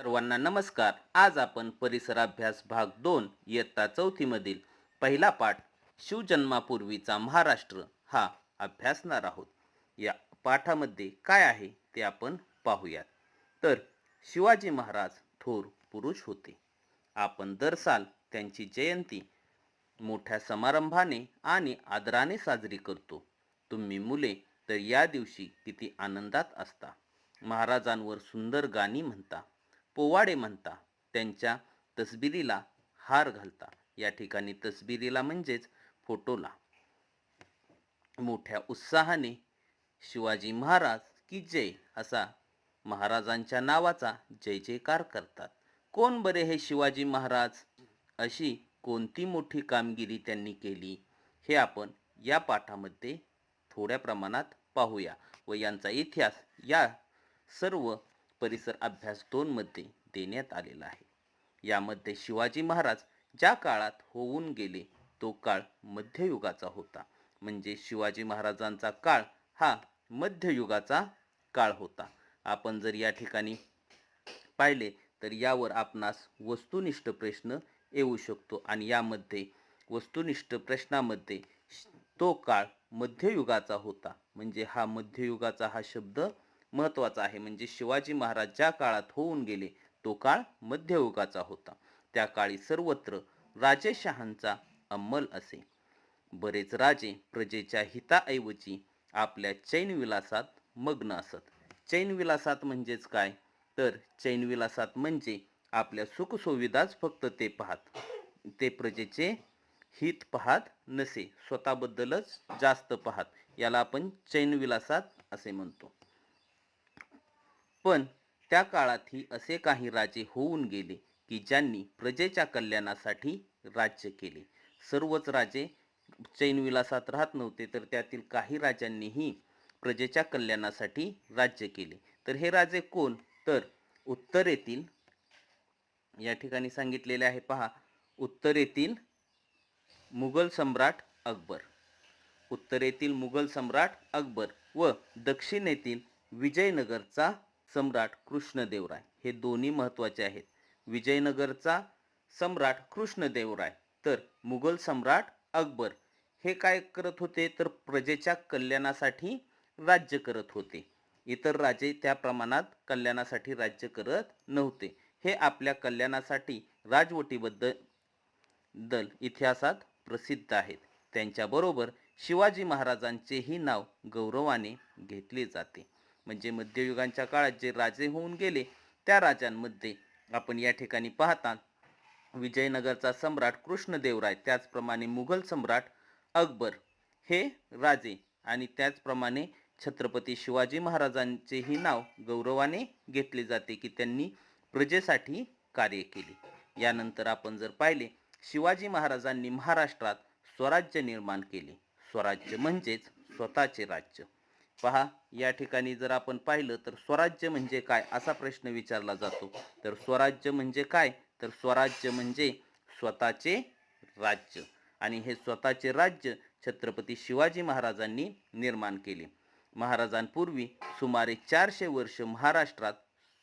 सर्वांना नमस्कार. आज आपण परिसराभ्यास भाग दोन इयत्ता चौथीमधील पहिला पाठ शिवजन्मापूर्वीचा महाराष्ट्र हा अभ्यासणार आहोत. या पाठामध्ये काय आहे ते आपण पाहूयात. तर शिवाजी महाराज थोर पुरुष होते. आपण दर साल त्यांची जयंती मोठ्या समारंभाने आणि आदराने साजरी करतो. तुम्ही मुले तर या दिवशी किती आनंदात असता. महाराजांवर सुंदर गाणी म्हणता. पोवाडे म्हणता त्यांच्या तसबिरीला हार घालता. या ठिकाणी तसबिरीला म्हणजेच फोटोला. मोठ्या उत्साहाने शिवाजी महाराज की जय असा महाराजांच्या नावाचा जय जयकार करतात. कोण बरे हे शिवाजी महाराज? अशी कोणती मोठी कामगिरी त्यांनी केली? हे आपण या पाठामध्ये थोड्या प्रमाणात पाहूया व यांचा इतिहास या सर्व परिसर अभ्यास दोनमध्ये देण्यात आलेला आहे. यामध्ये शिवाजी महाराज ज्या काळात होऊन गेले तो काळ मध्ययुगाचा होता. म्हणजे शिवाजी महाराजांचा काळ हा मध्ययुगाचा काळ होता. आपण जर या ठिकाणी पाहिले तर यावर आपणास वस्तुनिष्ठ प्रश्न येऊ शकतो आणि यामध्ये वस्तुनिष्ठ प्रश्नामध्ये तो काळ मध्ययुगाचा होता. म्हणजे हा मध्ययुगाचा हा शब्द महत्त्वाचा आहे. म्हणजे शिवाजी महाराज ज्या काळात होऊन गेले तो काळ मध्ययुगाचा होता. त्या काळी सर्वत्र राजेशहांचा अंमल असे. बरेच राजे प्रजेच्या हिताऐवजी आपल्या चैनविलासात मग्न असत. चैनविलासात म्हणजेच काय? तर चैनविलासात म्हणजे आपल्या सुखसुविधाच फक्त ते पाहत. ते प्रजेचे हित पाहत नसे. स्वतःबद्दलच जास्त पाहत. याला आपण चैनविलासात असे म्हणतो. पण त्या काळातही असे काही राजे होऊन गेले की ज्यांनी प्रजेच्या कल्याणासाठी राज्य केले. सर्वच राजे चैनविलासात राहत नव्हते तर त्यातील काही राजांनीही प्रजेच्या कल्याणासाठी राज्य केले. तर हे राजे कोण? तर उत्तरेतील या ठिकाणी सांगितलेले आहे पहा उत्तरेतील मुघल सम्राट अकबर. उत्तरेतील मुघल सम्राट अकबर व दक्षिणेतील विजयनगरचा सम्राट कृष्णदेवराय. हे दोन्ही महत्त्वाचे आहेत. विजयनगरचा सम्राट कृष्णदेवराय तर मुघल सम्राट अकबर. हे काय करत होते? तर प्रजेच्या कल्याणासाठी राज्य करत होते. इतर राजे त्या प्रमाणात कल्याणासाठी राज्य करत नव्हते. हे आपल्या कल्याणासाठी राजवटीबद्दल दल इतिहासात प्रसिद्ध आहेत. त्यांच्याबरोबर शिवाजी महाराजांचेही नाव गौरवाने घेतले जाते. म्हणजे मध्ययुगांच्या काळात जे राजे होऊन गेले त्या राजांमध्ये आपण या ठिकाणी पाहता विजयनगरचा सम्राट कृष्णदेवराय त्याचप्रमाणे मुघल सम्राट अकबर हे राजे आणि त्याचप्रमाणे छत्रपती शिवाजी महाराजांचेही नाव गौरवाने घेतले जाते की त्यांनी प्रजेसाठी कार्य केले. यानंतर आपण जर पाहिले शिवाजी महाराजांनी महाराष्ट्रात स्वराज्य निर्माण केले. स्वराज्य म्हणजेच स्वतःचे राज्य. पहा या ठिकाणी जर आपण पाहिलं तर स्वराज्य म्हणजे काय असा प्रश्न विचारला जातो. तर स्वराज्य म्हणजे काय? तर स्वराज्य म्हणजे स्वतःचे राज्य. आणि हे स्वतःचे राज्य छत्रपती शिवाजी महाराजांनी निर्माण केले. महाराजांपूर्वी सुमारे चारशे वर्ष महाराष्ट्रात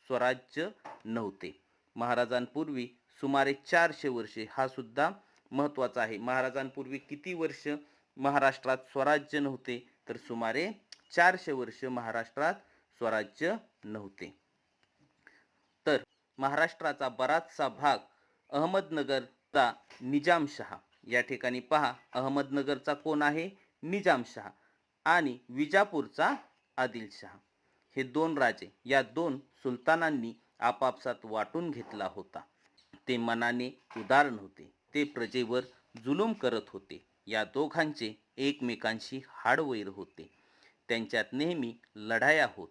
स्वराज्य नव्हते. महाराजांपूर्वी सुमारे चारशे वर्षे हा सुद्धा महत्त्वाचा आहे. महाराजांपूर्वी किती वर्ष महाराष्ट्रात स्वराज्य नव्हते? तर सुमारे चारशे वर्ष महाराष्ट्रात स्वराज्य नव्हते. तर महाराष्ट्राचा बराचसा भाग अहमदनगरचा निजामशहा या ठिकाणी पहा अहमदनगरचा कोण आहे? निजामशहा आणि विजापूरचा आदिलशहा हे दोन राजे या दोन सुलतानांनी आपापसात वाटून घेतला होता. ते मनाने उदार नव्हते. ते प्रजेवर जुलूम करत होते. या दोघांचे एकमेकांशी हाडवैर होते. त्यांच्यात नेहमी लढाया होत.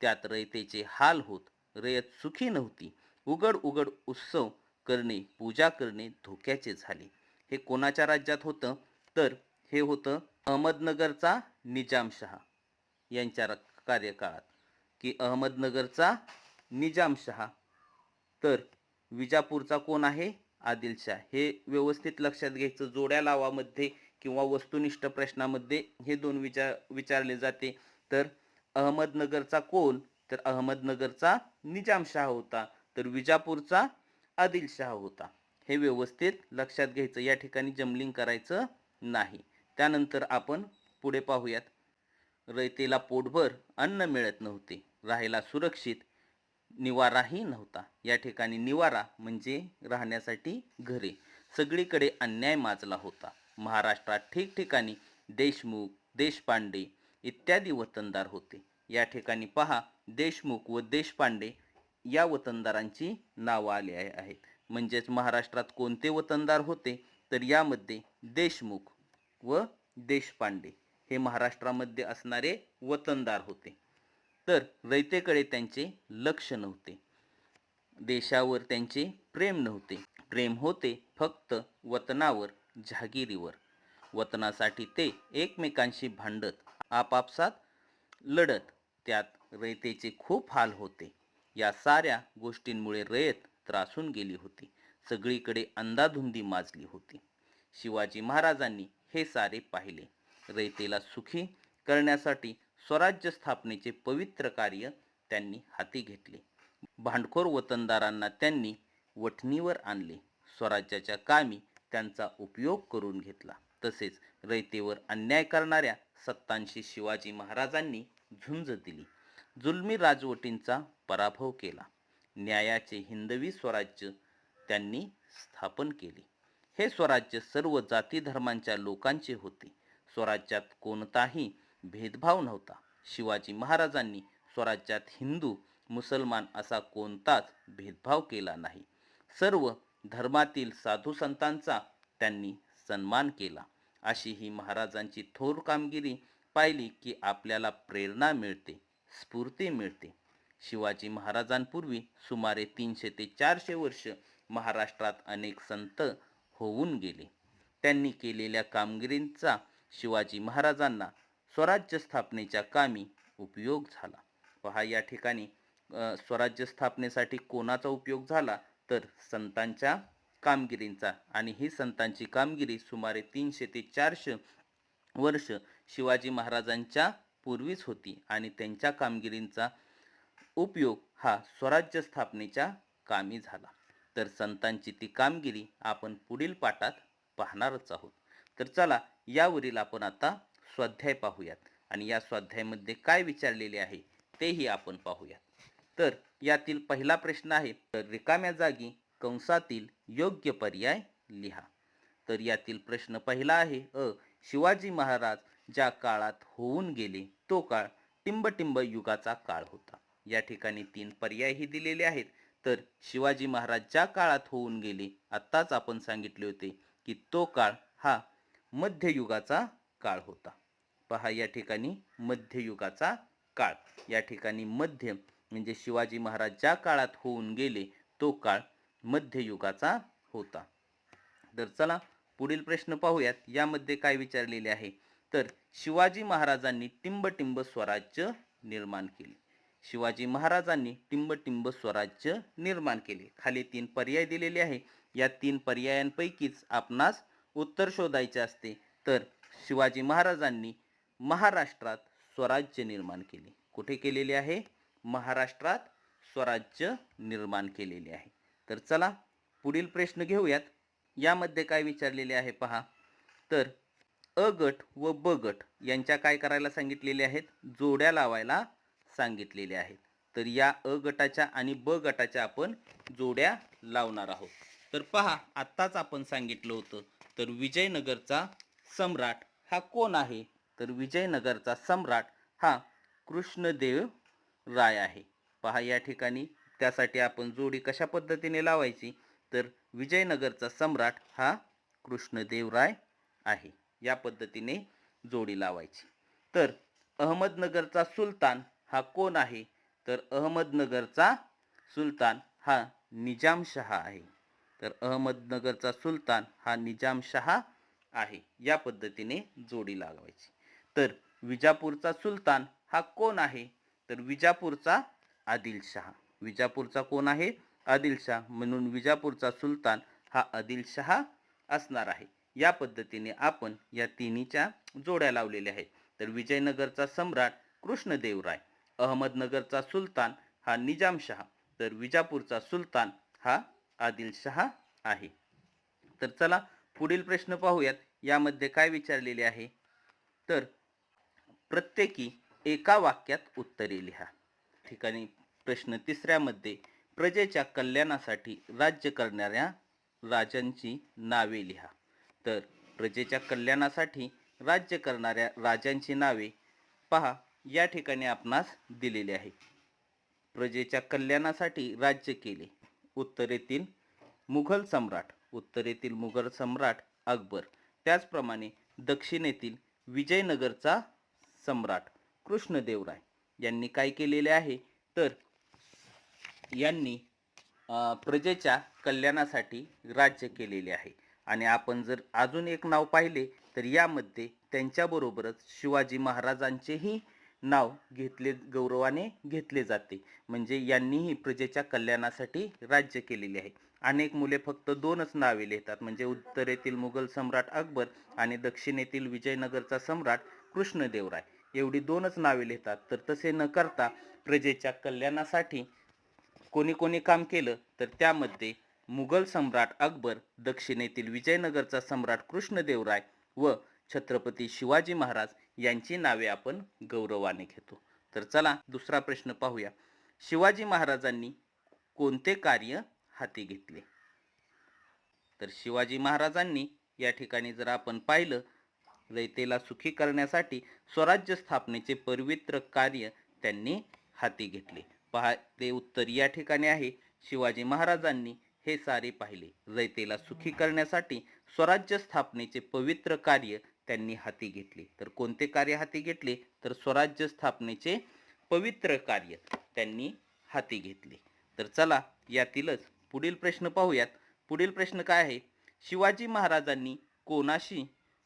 त्यात रयतेचे हाल होत. रयत सुखी नव्हती. उघड उघड उत्सव करणे पूजा करणे धोक्याचे झाले. हे कोणाच्या राज्यात होतं? तर हे होतं अहमदनगरचा निजामशहा यांच्या कार्यकाळात. की अहमदनगरचा निजामशहा तर विजापूरचा कोण आहे? आदिलशाह. हे व्यवस्थित लक्षात घ्यायचं. जोड्या लावामध्ये किंवा वस्तुनिष्ठ प्रश्नामध्ये हे दोन विचार विचारले जाते. तर अहमदनगरचा कोण? तर अहमदनगरचा निजामशाह होता. तर विजापूरचा आदिलशाह होता. हे व्यवस्थित लक्षात घ्यायचं. या ठिकाणी जमलिंग करायचं नाही. त्यानंतर आपण पुढे पाहूयात. रयतेला पोटभर अन्न मिळत नव्हते. राहायला सुरक्षित. निवाराही नव्हता. या ठिकाणी निवारा म्हणजे राहण्यासाठी घरे. सगळीकडे अन्याय माजला होता. महाराष्ट्रात ठिकठिकाणी देशमुख देशपांडे इत्यादी वतनदार होते. या ठिकाणी पहा देशमुख व देशपांडे या वतनदारांची नावं आली आहे- आहेत. म्हणजेच महाराष्ट्रात कोणते वतनदार होते? तर यामध्ये देशमुख व देशपांडे हे महाराष्ट्रामध्ये असणारे वतनदार होते. तर रयतेकडे त्यांचे लक्ष नव्हते. देशावर त्यांचे प्रेम नव्हते. प्रेम होते फक्त वतनावर जहागिरीवर. वतनासाठी ते एकमेकांशी भांडत आपापसात लढत त्यात रयतेचे खूप हाल होते. या साऱ्या गोष्टींमुळे रयत त्रासून गेली होती. सगळीकडे अंधाधुंदी माजली होती. शिवाजी महाराजांनी हे सारे पाहिले. रयतेला सुखी करण्यासाठी स्वराज्य स्थापनेचे पवित्र कार्य त्यांनी हाती घेतले. भांडखोर वतनदारांना त्यांनी वठणीवर आणले. स्वराज्याच्या कामी त्यांचा उपयोग करून घेतला. तसेच रयतेवर अन्याय करणाऱ्या सत्तांशी शिवाजी महाराजांनी झुंज दिली. जुलमी राजवटींचा पराभव केला. न्यायाचे हिंदवी स्वराज्य त्यांनी स्थापन केले. हे स्वराज्य सर्व जाती धर्मांच्या लोकांचे होते. स्वराज्यात कोणताही भेदभाव नव्हता. शिवाजी महाराजांनी स्वराज्यात हिंदू मुसलमान असा कोणताच भेदभाव केला नाही. सर्व धर्मातील साधू संतांचा त्यांनी सन्मान केला. अशी ही महाराजांची थोर कामगिरी पाहिली की आपल्याला प्रेरणा मिळते स्फूर्ती मिळते. शिवाजी महाराजांपूर्वी सुमारे तीनशे ते चारशे वर्ष महाराष्ट्रात अनेक संत होऊन गेले. त्यांनी केलेल्या कामगिरींचा शिवाजी महाराजांना स्वराज्य स्थापनेच्या कामी उपयोग झाला. पहा या ठिकाणी स्वराज्य स्थापनेसाठी कोणाचा उपयोग झाला? तर संतांच्या कामगिरींचा. आणि ही संतांची कामगिरी सुमारे तीनशे ते चारशे वर्ष शिवाजी महाराजांच्या पूर्वीच होती. आणि त्यांच्या कामगिरींचा उपयोग हा स्वराज्य स्थापनेच्या कामी झाला. तर संतांची ती कामगिरी आपण पुढील पाठात पाहणारच आहोत. तर चला यावरील आपण आता स्वाध्याय पाहूयात. आणि या स्वाध्यायामध्ये काय विचारलेले आहे तेही आपण पाहूयात. तर यातील पहिला प्रश्न आहे तर रिकाम्या जागी कंसातील योग्य पर्याय लिहा. तर यातील प्रश्न पहिला आहे अ शिवाजी महाराज ज्या काळात होऊन गेले तो काळ टिंबटिंब युगाचा काळ होता. या ठिकाणी तीन पर्यायही दिलेले आहेत. तर शिवाजी महाराज ज्या काळात होऊन गेले आत्ताच आपण सांगितले होते की तो काळ हा मध्ययुगाचा काळ होता. पहा या ठिकाणी मध्ययुगाचा काळ. या ठिकाणी मध्य म्हणजे शिवाजी महाराज ज्या काळात होऊन गेले तो काळ मध्ययुगाचा होता. तर चला पुढील प्रश्न पाहूयात. यामध्ये काय विचारलेले आहे? तर शिवाजी महाराजांनी टिंबटिंब स्वराज्य निर्माण केले. शिवाजी महाराजांनी टिंबटिंब स्वराज्य निर्माण केले. खाली तीन पर्याय दिलेले आहे. या तीन पर्यायांपैकीच आपणास उत्तर शोधायचे असते. तर शिवाजी महाराजांनी महाराष्ट्रात स्वराज्य निर्माण केले. कुठे केलेले आहे? महाराष्ट्रात स्वराज्य निर्माण केलेले आहे. तर चला पुढील प्रश्न घेऊयात. यामध्ये काय विचारलेले आहे पहा. तर अ गट व ब गट यांच्या काय करायला सांगितलेले आहेत? जोड्या लावायला सांगितलेले आहेत. तर या अ गटाच्या आणि ब गटाच्या आपण जोड्या लावणार आहोत. तर पहा आत्ताच आपण सांगितलं होतं. तर विजयनगरचा सम्राट हा कोण आहे? तर विजयनगरचा सम्राट हा कृष्णदेव राय आहे. पहा या ठिकाणी त्यासाठी आपण जोडी कशा पद्धतीने लावायची? तर विजयनगरचा सम्राट हा कृष्णदेवराय आहे. या पद्धतीने जोडी लावायची. तर अहमदनगरचा सुलतान हा कोण आहे? तर अहमदनगरचा सुलतान हा निजामशहा आहे. तर अहमदनगरचा सुलतान हा निजामशहा आहे. या पद्धतीने जोडी लावायची. तर विजापूरचा सुलतान हा कोण आहे? तर विजापूरचा आदिलशहा. विजापूरचा कोण आहे? आदिलशाह. म्हणून विजापूरचा सुलतान हा आदिलशहा असणार आहे. या पद्धतीने आपण या तिन्हीच्या जोड्या लावलेल्या आहेत. तर विजयनगरचा सम्राट कृष्णदेवराय अहमदनगरचा सुलतान हा निजामशहा तर विजापूरचा सुलतान हा आदिलशहा आहे. तर चला पुढील प्रश्न पाहूयात. यामध्ये काय विचारलेले आहे? तर प्रत्येकी एका वाक्यात उत्तरे लिहा. ठिकाणी प्रश्न तिसऱ्यामध्ये प्रजेच्या कल्याणासाठी राज्य करणाऱ्या राजांची नावे लिहा. तर प्रजेच्या कल्याणासाठी राज्य करणाऱ्या राजांची नावे पहा या ठिकाणी आपणास दिलेले आहे. प्रजेच्या कल्याणासाठी राज्य केले. उत्तरेतील मुघल सम्राट उत्तरेतील मुघल सम्राट अकबर त्याचप्रमाणे दक्षिणेतील विजयनगरचा सम्राट कृष्णदेवराय यांनी काय केलेले आहे? तर यांनी प्रजेच्या कल्याणासाठी राज्य केलेले आहे. आणि आपण जर अजून एक नाव पाहिले तर यामध्ये त्यांच्याबरोबरच शिवाजी महाराजांचेही नाव घेतले गौरवाने घेतले जाते. म्हणजे यांनीही प्रजेच्या कल्याणासाठी राज्य केलेले आहे. अनेक मुले फक्त दोनच नावे लिहितात. म्हणजे उत्तरेतील मुघल सम्राट अकबर आणि दक्षिणेतील विजयनगरचा सम्राट कृष्णदेवराय. एवढी दोनच नावे लिहितात. तर तसे न करता प्रजेच्या कल्याणासाठी कोणी कोणी काम केलं तर त्यामध्ये मुघल सम्राट अकबर दक्षिणेतील विजयनगरचा सम्राट कृष्णदेवराय व छत्रपती शिवाजी महाराज यांची नावे आपण गौरवाने घेतो. तर चला दुसरा प्रश्न पाहूया. शिवाजी महाराजांनी कोणते कार्य हाती घेतले? तर शिवाजी महाराजांनी या ठिकाणी जर आपण पाहिलं रयतेला सुखी करण्यासाठी स्वराज्य स्थापनेचे पवित्र कार्य त्यांनी हाती घेतले. पहा ते उत्तर या ठिकाणी आहे. शिवाजी महाराजांनी हे सारे पाहिले. रयतेला सुखी करण्यासाठी स्वराज्य स्थापनेचे पवित्र कार्य त्यांनी हाती घेतले. तर कोणते कार्य हाती घेतले? तर स्वराज्य स्थापनेचे पवित्र कार्य त्यांनी हाती घेतले. तर चला यातीलच पुढील प्रश्न पाहूयात. पुढील प्रश्न काय आहे? शिवाजी महाराजांनी कोणाशी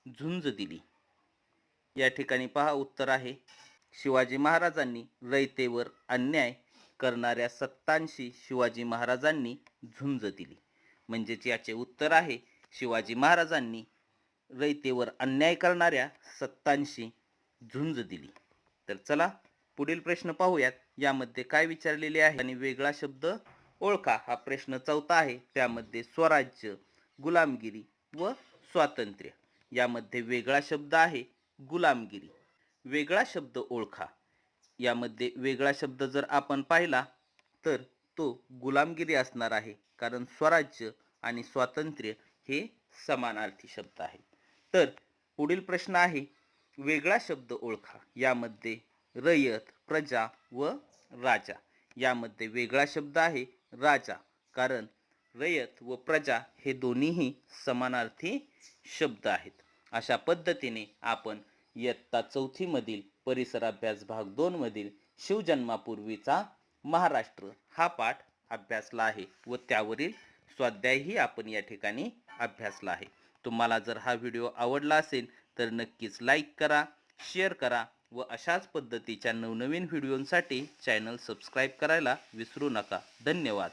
झुंज दिली. या ठिकाणी पहा उत्तर आहे. शिवाजी महाराजांनी रयतेवर अन्याय करणाऱ्या सत्तांशी शिवाजी महाराजांनी झुंज दिली. म्हणजेच याचे उत्तर आहे शिवाजी महाराजांनी रयतेवर अन्याय करणाऱ्या सत्तांशी झुंज दिली. तर चला पुढील प्रश्न पाहूयात. यामध्ये काय विचारलेले आहे? आणि वेगळा शब्द ओळखा. हा प्रश्न चौथा आहे. त्यामध्ये स्वराज्य गुलामगिरी व स्वातंत्र्य. यामध्ये वेगळा शब्द आहे गुलामगिरी. वेगळा शब्द ओळखा. यामध्ये वेगळा शब्द जर आपण पाहिला तर तो गुलामगिरी असणार आहे कारण स्वराज्य आणि स्वातंत्र्य हे समानार्थी शब्द आहेत तर पुढील प्रश्न आहे वेगळा शब्द ओळखा. यामध्ये रयत प्रजा व राजा. यामध्ये वेगळा शब्द आहे राजा कारण रयत व प्रजा हे दोन्हीही समानार्थी शब्द आहेत. अशा पद्धतीने आपण इयत्ता चौथीमधील परिसराभ्यास भाग दोनमधील शिवजन्मापूर्वीचा महाराष्ट्र हा पाठ अभ्यासला आहे व त्यावरील स्वाध्यायही आपण या ठिकाणी अभ्यासला आहे. तुम्हाला जर हा व्हिडिओ आवडला असेल तर नक्कीच लाईक करा शेअर करा व अशाच पद्धतीच्या नवनवीन व्हिडिओंसाठी चॅनल सबस्क्राईब करायला विसरू नका. धन्यवाद.